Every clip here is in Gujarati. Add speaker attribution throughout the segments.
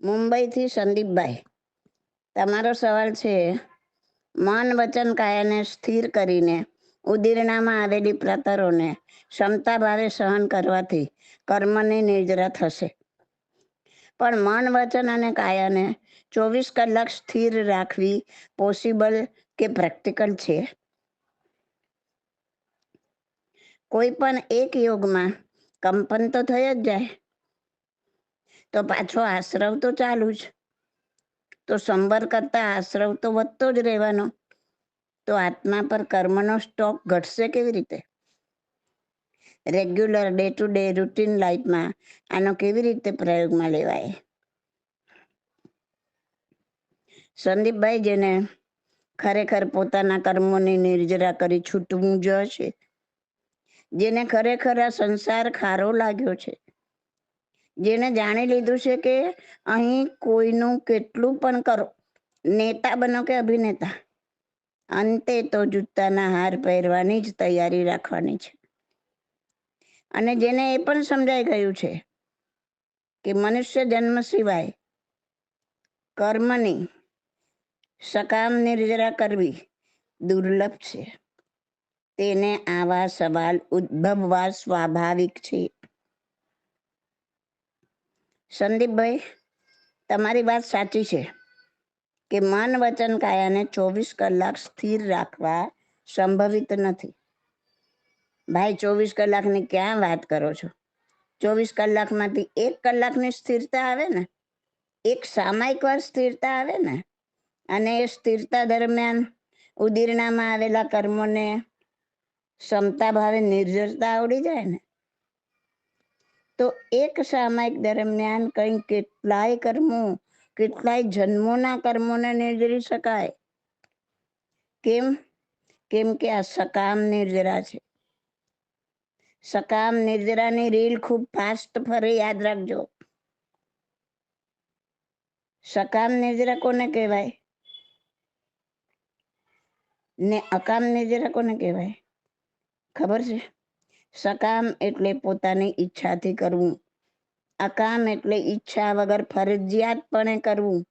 Speaker 1: મુંબઈથી સંદીપભાઈ. તમારો સવાલ છે, મન વચન કાયાને સ્થિર કરીને ઉદીરણામાં આવેલી પ્રતરોને ક્ષમતા ભાવે સહન કરવાથી કર્મની નિર્જરા થશે. પણ મન વચન અને કાયાને ચોવીસ કલાક સ્થિર રાખવી પોસિબલ કે પ્રેક્ટિકલ છે? કોઈ પણ એક યોગમાં કંપન તો થઈ જ જાય તો પાછો આશ્રવ તો ચાલુ જ. તો સંબર કરતા આશ્રવ તો વધતો જ રહેવાનો. તો આત્મા પર કર્મનો સ્ટોક ઘટશે કેવી રીતે? Regular day to day routine લાઈફમાં આનો કેવી રીતે પ્રયોગમાં લેવાય? સંદીપભાઈ જેને ખરેખર પોતાના કર્મોની નિર્જરા કરી છૂટવું જ છે જેને ખરેખર આ સંસાર ખારો લાગ્યો છે. જેને જાણી લીધું છે કે અહીં કોઈનું કેટલું પણ કરો. નેતા બનો કે અભિનેતા? અંતે તો જૂતાના હાર પહેરવાની જ તૈયારી રાખવાની છે. અને જેને એ પણ સમજાઈ ગયું છે કે મનુષ્ય જન્મ સિવાય કર્મની સકામ નિર્જરા કરવી દુર્લભ છે. તેને આવા સવાલ ઉદ્ભવવા સ્વાભાવિક છે. સંદીપભાઈ તમારી વાત સાચી છે કે મન વચન કાયાને ચોવીસ કલાક સ્થિર રાખવા સંભવિત નથી. ભાઈ, ચોવીસ કલાકની ક્યાં વાત કરો છો? ચોવીસ કલાકમાંથી એક કલાકની સ્થિરતા આવે ને? એક સામાયિક વાર સ્થિરતા આવે ને? અને એ સ્થિરતા દરમિયાન ઉદીરણામાં આવેલા કર્મોને ક્ષમતા ભાવે નિર્જરતા આવડી જાય ને? તો એક સામાયિક દરમિયાન કંઈ કેટલાય કર્મો, કેટલાય જન્મોના કર્મોને નિર્જરી શકાય? કેમ? કેમ કે આ સકામ નિર્જરા છે. સકામ નિર્જરાની રીલ ખૂબ ફાસ્ટ ફરે યાદ રાખજો. સકામ નિર્જરા કોને કહેવાય? ને અકામ નિર્જરા કોને કહેવાય? ખબર છે? સકામ એટલે પોતાની ઈચ્છાથી કરવું. અકામ એટલે ઈચ્છા વગર ફરજિયાતપણે કરવું.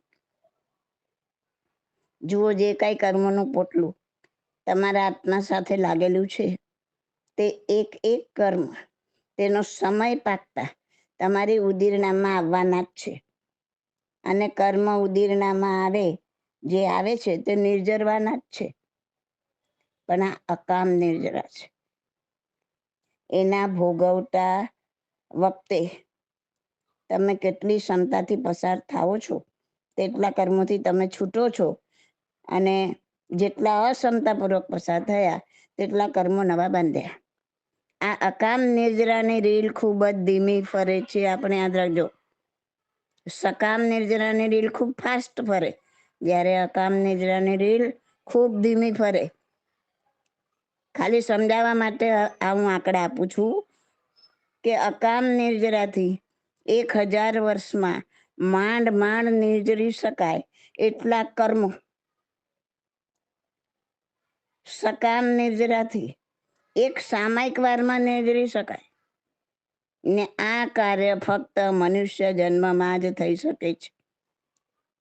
Speaker 1: જુઓ જે કઈ કર્મનું પોટલું તમારા આત્મા સાથે લાગેલું છે. તે એક એક કર્મ. તેનો સમય પાકતા તમારી ઉદીરણામાં આવવાના જ છે. અને કર્મ ઉદીરણામાં આવે, જે આવે છે તે નિર્જરવાના જ છે. પણ આ અકામ નિર્જરા છે. એના ભોગવતા વખતે તમે કેટલી ક્ષમતાથી પસાર થાઓ છો? તેટલા કર્મોથી તમે છૂટો છો. અને જેટલા અક્ષમતાપૂર્વક પસાર થયા, તેટલા કર્મો નવા બાંધ્યા. આ અકામ નિર્જરાની રીલ ખૂબ જ ધીમી ફરે છે, આપણે યાદ રાખજો. સકામ નિર્જરાની રીલ ખૂબ ફાસ્ટ ફરે. જ્યારે અકામ નિર્જરાની રીલ ખૂબ ધીમી ફરે. ખાલી સમજાવવા માટે આ હું આંકડા આપું છું કે અકામ નિર્જરાથી એક હજાર વર્ષમાં માંડ માંડ નિર્જરી શકાય એટલા કર્મ. સકામ નિર્જરાથી એક સામાયિક વારમાં નિર્જરી શકાય. ને આ કાર્ય ફક્ત મનુષ્ય જન્મમાં જ થઈ શકે છે.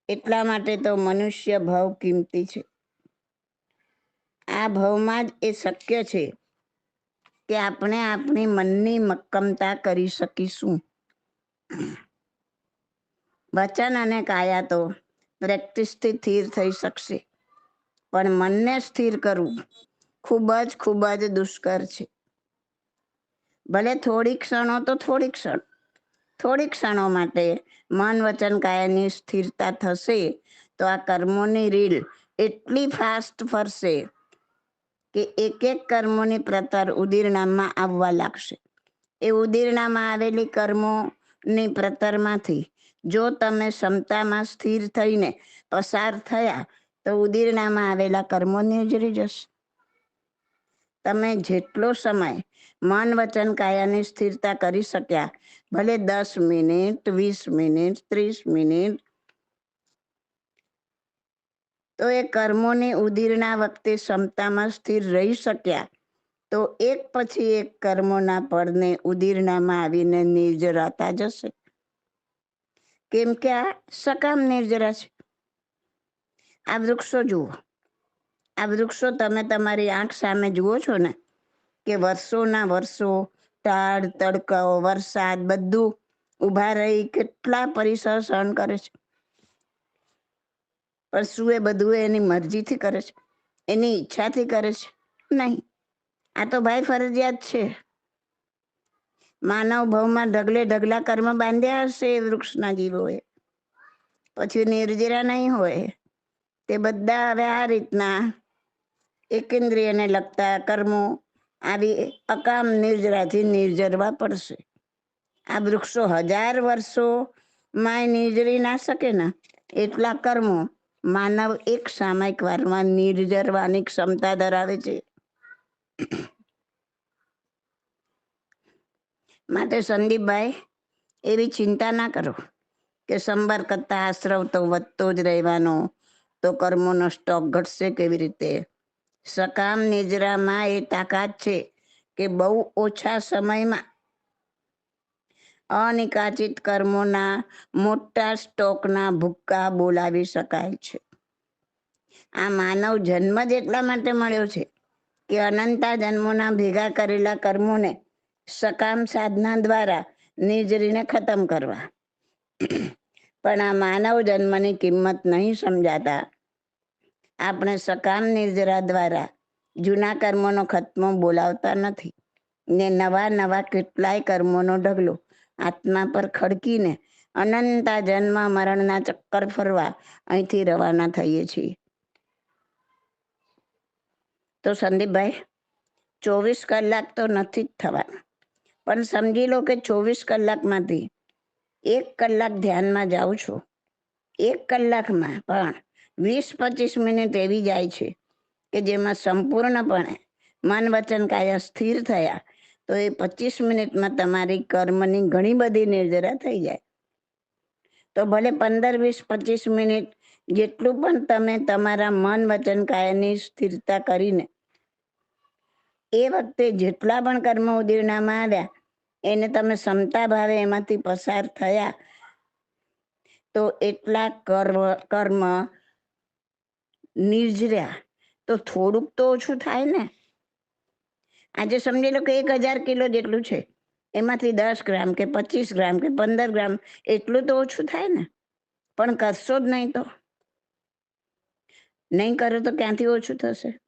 Speaker 1: એટલા માટે તો મનુષ્ય ભાવ કિંમતી છે. આ ભાવમાં જ એ શક્ય છે કે આપણે આપણી મનની મક્કમતા કરી શકીશું. વચન અને કાયા તો પ્રેક્ટિસથી સ્થિર થઈ શકશે, પણ મનને સ્થિર કરવું ખૂબ જ ખૂબ જ દુષ્કર છે. ભલે થોડી ક્ષણો તો થોડી ક્ષણ થોડી ક્ષણો માટે મન વચન કાયાની સ્થિરતા થશે તો આ કર્મોની રીલ એટલી ફાસ્ટ ફરશે કે એક એક કર્મોની પ્રતર ઉદીરણામાં આવવા લાગશે. એ ઉદીરણામાં આવેલી કર્મોની પ્રતરમાંથી જો તમે ક્ષમતામાં સ્થિર થઈને પસાર થયા, તો ઉદીરણામાં આવેલા કર્મો નિર્જરી જશે. તમે જેટલો સમય મન વચન કાયાની સ્થિરતા કરી શક્યા, ભલે દસ મિનિટ, વીસ મિનિટ, ત્રીસ મિનિટ તો એ કર્મોની ઉદીરના વખતે ક્ષમતામાં સ્થિર રહી શક્યા. તો એક પછી એક કર્મોના પડને ઉદીરણામાં આવીને નિર્જરાતા જશે. કેમ કે આ સકામ નિર્જરા છે. આ વૃક્ષો જુઓ. આ વૃક્ષો તમે તમારી આંખ સામે જુઓ છો ને? કે વર્ષોના વર્ષો, ટાળ, તડકાઓ, વરસાદ બધું ઊભા રહી કેટલા પરિસર સહન કરે છે. પણ શું એ બધું એની મરજીથી કરે છે? એની ઈચ્છાથી કરે છે? નહીં. આ તો ભાઈ ફરજિયાત છે. માનવ ભાવમાં ઢગલે ઢગલા કર્મ બાંધ્યા હશે એ વૃક્ષના જીવોએ. પછી નિર્જરા નહીં હોય. તે બધા હવે આ રીતના એકેન્દ્રિયને લગતા કર્મો આવી અકામ નિર્જરાથી નિર્જરવા પડશે. આ વૃક્ષો હજાર વર્ષો માં નિર્જરી ના શકે ને? એટલા કર્મો માનવ એક સામયિક વારમાં નિર્જરવાની ક્ષમતા ધરાવે છે. માટે સંદીપભાઈ, એવી ચિંતા ના કરો કે સંભાર કરતા આશ્રવ તો વધતો જ રહેવાનો, તો કર્મોનો સ્ટોક ઘટશે કેવી રીતે? સકામ નિજરામાં એ તાકાત છે કે બહુ ઓછા સમયમાં અનિકાચિત કર્મોના મોટા સ્ટોકના ભૂક્કા બોલાવી શકાય છે. આ માનવ જન્મ જ એટલા માટે મળ્યો છે કે અનંતા જન્મોના ભેગા કરેલા કર્મોને સકામ સાધના દ્વારા નિજરીને ખતમ કરવા. પણ આ માનવ જન્મની કિંમત નહીં સમજાતા આપણે સકામ નિર્જરા દ્વારા જૂના કર્મોનો ખત્મો બોલાવતા નથી ને નવા નવા કેટલાય કર્મોનો ઢગલો આત્મા પર ખડકીને અનંતા જન્મ મરણના ચક્કર ફરવા અહીંથી રવાના થઈએ છીએ. તો સંદીપભાઈ, ચોવીસ કલાક તો નથી જ થવાના. પણ સમજી લો કે ચોવીસ કલાકમાંથી એક કલાક ધ્યાનમાં જાઉં છું. એક કલાકમાં પણ વીસ પચીસ મિનિટ એવી જાય છે કે જેમાં સંપૂર્ણપણે મન વચન કાયા સ્થિર થયા તો એ પચીસ મિનિટમાં તમારી કર્મની ઘણી બધી નિર્જરા થઈ જાય. તો ભલે પંદર, વીસ, પચીસ મિનિટ જેટલું પણ તમે તમારા મન વચન કાયાની સ્થિરતા કરીને એ વખતે જેટલા પણ કર્મ ઉદીરણામાં આવ્યા, એને તમે ક્ષમતા ભાવે એમાંથી પસાર થયા, તો એટલા કર્મ કર્મ નિર્જર્યા. તો થોડુંક તો ઓછું થાય ને. આજે સમજી લો કે એક હજાર કિલો જેટલું છે. એમાંથી દસ ગ્રામ કે પચીસ ગ્રામ કે પંદર ગ્રામ એટલું તો ઓછું થાય ને. પણ કરશો જ નહીં તો. નહીં કરો તો ક્યાંથી ઓછું થશે?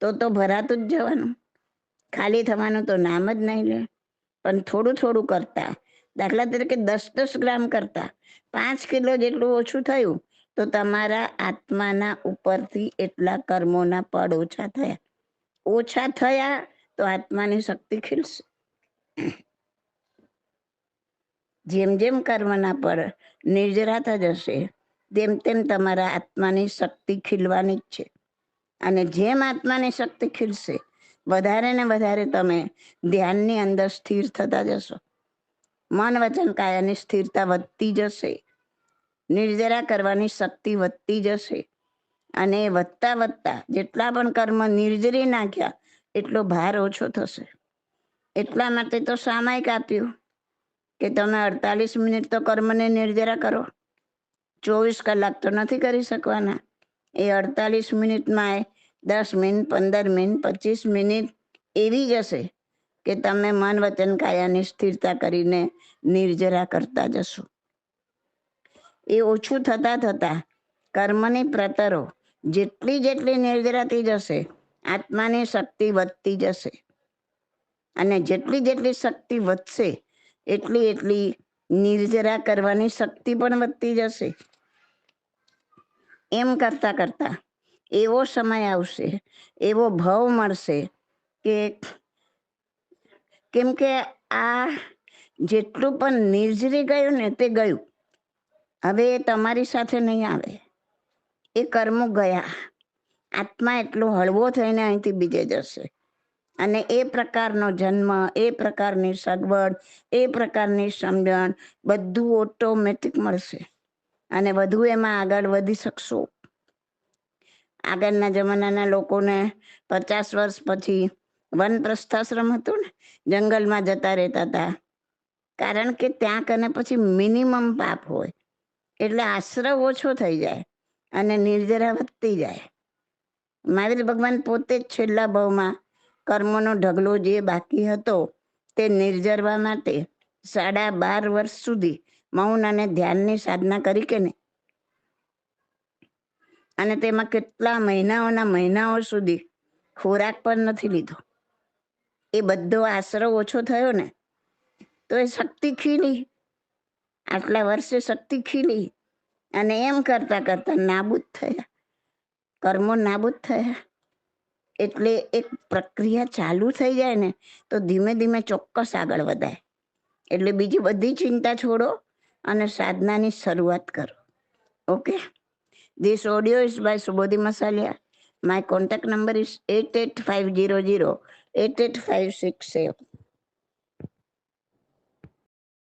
Speaker 1: તો તો ભરાતું જ જવાનું. ખાલી થવાનું તો નામ જ નહીં લે. પણ થોડું થોડું કરતા. દાખલા તરીકે દસ દસ ગ્રામ કરતા. પાંચ કિલો જેટલું ઓછું થયું, તો તમારા આત્માના ઉપરથી એટલા કર્મોના પડ ઓછા થયા. ઓછા થયા તો આત્માની શક્તિ ખીલશે. જેમ જેમ કર્મના પર નિર્જરાતા જશે, તેમ તેમ તમારા આત્માની શક્તિ ખીલવાની જ છે. અને જેમ આત્માની શક્તિ ખીલશે, વધારે ને વધારે તમે ધ્યાનની અંદર સ્થિર થતા જશો. મન વચન કાયાની સ્થિરતા વધતી જશે. નિર્જરા કરવાની શક્તિ વધતી જશે. અને વધતા વધતા જેટલા પણ કર્મ નિર્જરી નાખ્યા એટલો ભાર ઓછો થશે. એટલા માટે તો સામાયિક આપ્યું કે તમે અડતાલીસ મિનિટ તો કર્મને નિર્જરા કરો. ચોવીસ કલાક તો નથી કરી શકવાના. એ અડતાલીસ મિનિટમાં દસ મિનિટ, પંદર મિનિટ, પચીસ મિનિટ એવી જશે કે તમે મન, વચન, કાયાની સ્થિરતા કરીને નિર્જરા કરતા જશો. એ ઓછું થતા થતા કર્મની પ્રતરો જેટલી જેટલી નિર્જરાતી જશે આત્માની શક્તિ વધતી જશે. અને જેટલી જેટલી શક્તિ વધશે, એટલી એટલી નિર્જરા કરવાની શક્તિ પણ વધતી જશે. એમ કરતા કરતા એવો સમય આવશે, એવો ભાવ મળશે કે કેમ કે આ જેટલું પણ નિર્જરી ગયું ને તે ગયું. હવે એ તમારી સાથે નહીં આવે. એ કર્મો ગયા. આત્મા એટલો હળવો થઈને અહીંથી બીજે જશે. અને એ પ્રકારનો જન્મ, એ પ્રકારની સગવડ, એ પ્રકારની સમજણ બધું ઓટોમેટિક મળશે. અને વધુ એમાં આગળ વધી શકશો. આગળના જમાનાના લોકોને પચાસ વર્ષ પછી વન પ્રસ્થાશ્રમ હતું ને, જંગલમાં જતા રહેતા હતા. કારણ કે ત્યાં કને પછી મિનિમમ પાપ હોય. એટલે આશ્રવ ઓછો થઈ જાય અને નિર્જરા વધતી જાય. મહાવીર ભગવાન પોતે જ છેલ્લા ભાવમાં કર્મનો ઢગલો જે બાકી હતો તે નિર્જરવા માટે સાડા બાર વર્ષ સુધી મૌન અને ધ્યાનની સાધના કરી કે અને તેમાં કેટલા મહિનાઓના મહિનાઓ સુધી ખોરાક પણ નથી લીધો. એ બધો આશરો ઓછો થયો ને, તો એ શક્તિ ખીલી. આટલા વર્ષે શક્તિ ખીલી અને એમ કરતા કરતા નાબૂદ થયા. કર્મો નાબૂદ થયા. એટલે એક પ્રક્રિયા ચાલુ થઈ જાય ને, તો ધીમે ધીમે ચોક્કસ આગળ વધાય. એટલે બીજી બધી ચિંતા છોડો અને સાધનાની શરૂઆત કરો. Okay? This audio is by Subodhi Masaliya my contact number is eight eight five zero zero eight eight five six seven